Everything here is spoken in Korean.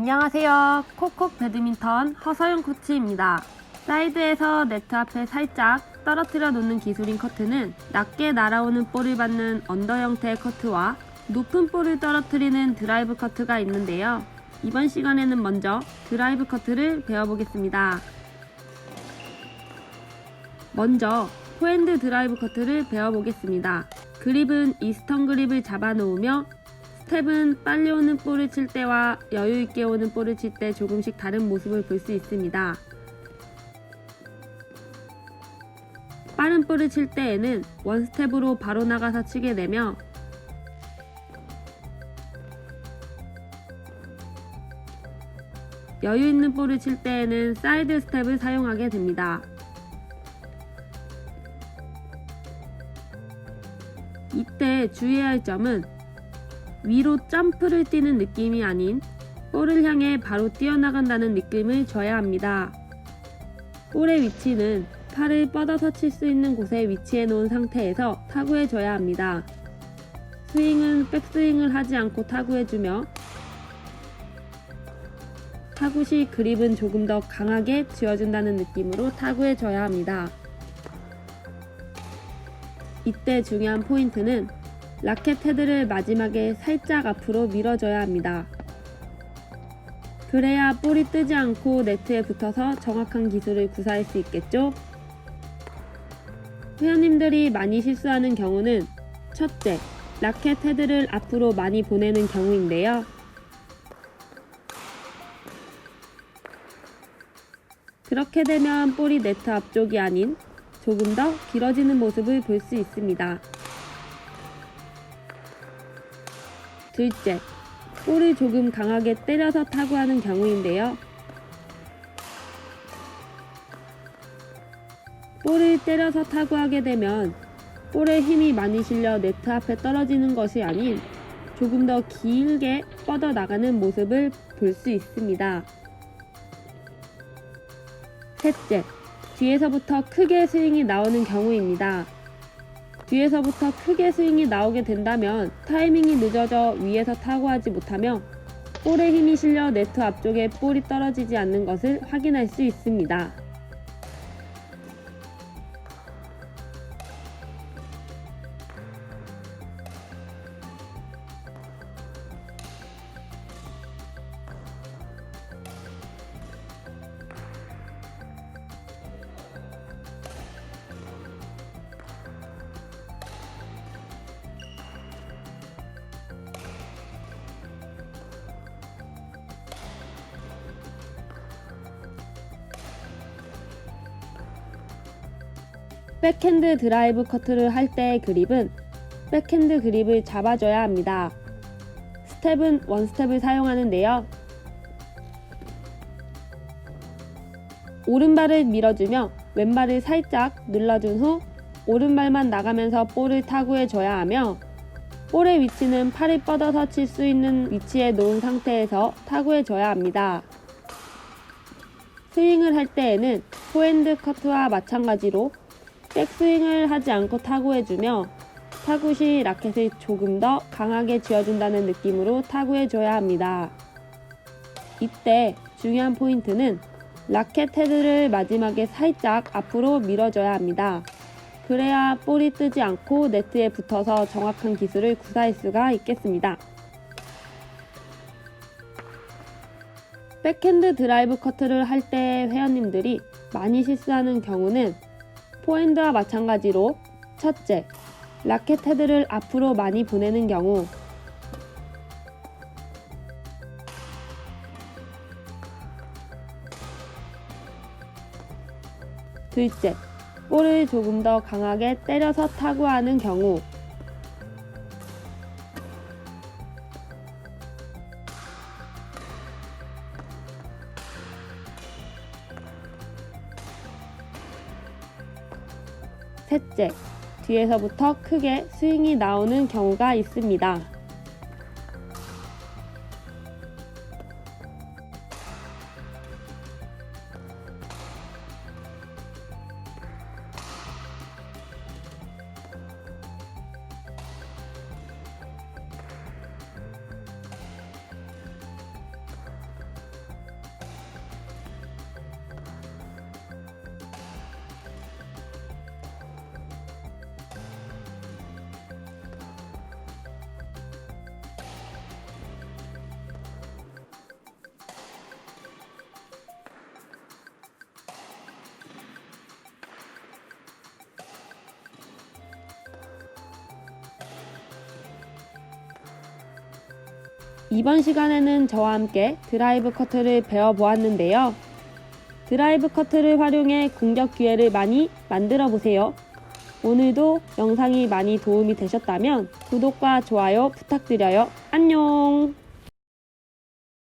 안녕하세요. 콕콕 배드민턴 허서영 코치입니다. 사이드에서 네트 앞에 살짝 떨어뜨려 놓는 기술인 커트는 낮게 날아오는 볼을 받는 언더 형태의 커트와 높은 볼을 떨어뜨리는 드라이브 커트가 있는데요. 이번 시간에는 먼저 드라이브 커트를 배워보겠습니다. 먼저 포핸드 드라이브 커트를 배워보겠습니다. 그립은 이스턴 그립을 잡아 놓으며 스텝은 빨리 오는 볼을 칠 때와 여유 있게 오는 볼을 칠 때 조금씩 다른 모습을 볼 수 있습니다. 빠른 볼을 칠 때에는 원 스텝으로 바로 나가서 치게 되며 여유 있는 볼을 칠 때에는 사이드 스텝을 사용하게 됩니다. 이때 주의해야 할 점은 위로 점프를 뛰는 느낌이 아닌 볼을 향해 바로 뛰어나간다는 느낌을 줘야 합니다. 볼의 위치는 팔을 뻗어서 칠 수 있는 곳에 위치해 놓은 상태에서 타구해 줘야 합니다. 스윙은 백스윙을 하지 않고 타구해 주며 타구 시 그립은 조금 더 강하게 쥐어준다는 느낌으로 타구해 줘야 합니다. 이때 중요한 포인트는 라켓 헤드를 마지막에 살짝 앞으로 밀어줘야 합니다. 그래야 볼이 뜨지 않고 네트에 붙어서 정확한 기술을 구사할 수 있겠죠? 회원님들이 많이 실수하는 경우는 첫째, 라켓 헤드를 앞으로 많이 보내는 경우인데요. 그렇게 되면 볼이 네트 앞쪽이 아닌 조금 더 길어지는 모습을 볼 수 있습니다. 둘째, 볼을 조금 강하게 때려서 타구하는 경우인데요. 볼을 때려서 타구하게 되면 볼에 힘이 많이 실려 네트 앞에 떨어지는 것이 아닌 조금 더 길게 뻗어 나가는 모습을 볼 수 있습니다. 셋째, 뒤에서부터 크게 스윙이 나오는 경우입니다. 뒤에서부터 크게 스윙이 나오게 된다면 타이밍이 늦어져 위에서 타구하지 못하며 볼에 힘이 실려 네트 앞쪽에 볼이 떨어지지 않는 것을 확인할 수 있습니다. 백핸드 드라이브 커트를 할 때의 그립은 백핸드 그립을 잡아줘야 합니다. 스텝은 원 스텝을 사용하는데요. 오른발을 밀어주며 왼발을 살짝 눌러준 후 오른발만 나가면서 볼을 타구해 줘야 하며 볼의 위치는 팔이 뻗어서 칠 수 있는 위치에 놓은 상태에서 타구해 줘야 합니다. 스윙을 할 때에는 포핸드 커트와 마찬가지로 백스윙을 하지 않고 타구해주며 타구 시 라켓을 조금 더 강하게 쥐어준다는 느낌으로 타구해줘야 합니다. 이때 중요한 포인트는 라켓 헤드를 마지막에 살짝 앞으로 밀어줘야 합니다. 그래야 볼이 뜨지 않고 네트에 붙어서 정확한 기술을 구사할 수가 있겠습니다. 백핸드 드라이브 커트를 할 때 회원님들이 많이 실수하는 경우는 포핸드와 마찬가지로 첫째, 라켓 헤드를 앞으로 많이 보내는 경우. 둘째, 볼을 조금 더 강하게 때려서 타구하는 경우 셋째, 뒤에서부터 크게 스윙이 나오는 경우가 있습니다. 이번 시간에는 저와 함께 드라이브 커트를 배워보았는데요. 드라이브 커트를 활용해 공격 기회를 많이 만들어 보세요. 오늘도 영상이 많이 도움이 되셨다면 구독과 좋아요 부탁드려요. 안녕!